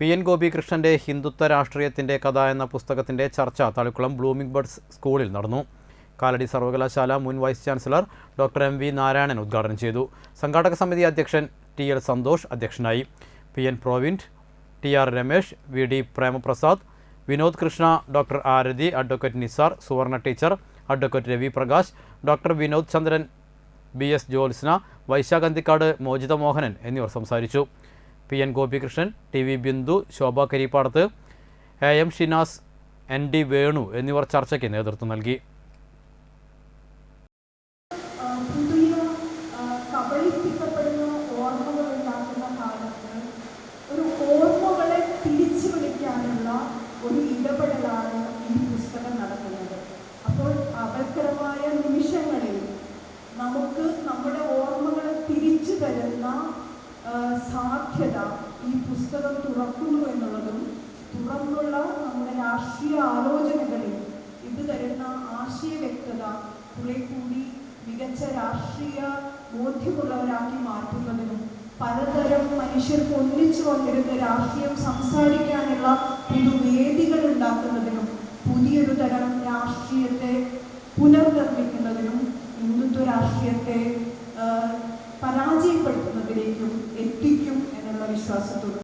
P N ഗോപികൃഷ്ണന്റെ Hindutva രാഷ്ട്രീയത്തിന്റെ കഥ എന്ന പുസ്തകത്തിന്റെ ചർച്ച തളിക്കുളം ബ്ലൂമിംഗ് ബർഡ്സ് സ്കൂളിൽ നടന്നു. കാലടി സർവകലാശാല മുൻ vice chancellor doctor M V Narayanan ഉദ്ഘാടനം ചെയ്തു. സംഘാടക സമിതി അധ്യക്ഷൻ ടി എൽ സന്തോഷ് അധ്യക്ഷനായി. P N പ്രോവിന്റ് T R Ramesh V D Premaprasad Vinod Krishna doctor Arathi advocate Nisar Suvarna teacher advocate Ravi Prakash doctor Vinod Chandran B S Jyotsna Vaisakhan Thikkad Mochitha Mohanan എന്നിവർ സംസാരിച്ചു. P N Gopikrishnan T V Bindu Shobha Karippadathu A M Shinas N D Venu എന്നിവർ ചർച്ചയ്ക്ക് നേതൃത്വം നൽകി. ഒരു ഈ പുസ്തകം നടക്കുന്നത് അപ്പോൾ നിമിഷങ്ങളിൽ നമുക്ക് നമ്മുടെ ഓർമ്മകളെ തിരിച്ചു തരുന്ന സാധ്യത ഈ പുസ്തകം തുറക്കുന്നു എന്നുള്ളതും തുറന്നുള്ള നമ്മുടെ രാഷ്ട്രീയ ആലോചനകളിൽ ഇത് തരുന്ന ആശയ വ്യക്തത കുറെ കൂടി മികച്ച രാഷ്ട്രീയ ബോധ്യമുള്ളവരാക്കി മാറ്റുന്നതിനും പലതരം മനുഷ്യർക്ക് ഒന്നിച്ചു കൊണ്ടിരുന്ന രാഷ്ട്രീയം സംസാരിക്കാനുള്ള പുതുവേദികൾ ഉണ്ടാക്കുന്നതിനും പുതിയൊരു തരം രാഷ്ട്രീയത്തെ പുനർനിർമ്മിക്കുന്നതിനും ഹിന്ദുത്വ രാഷ്ട്രീയത്തെ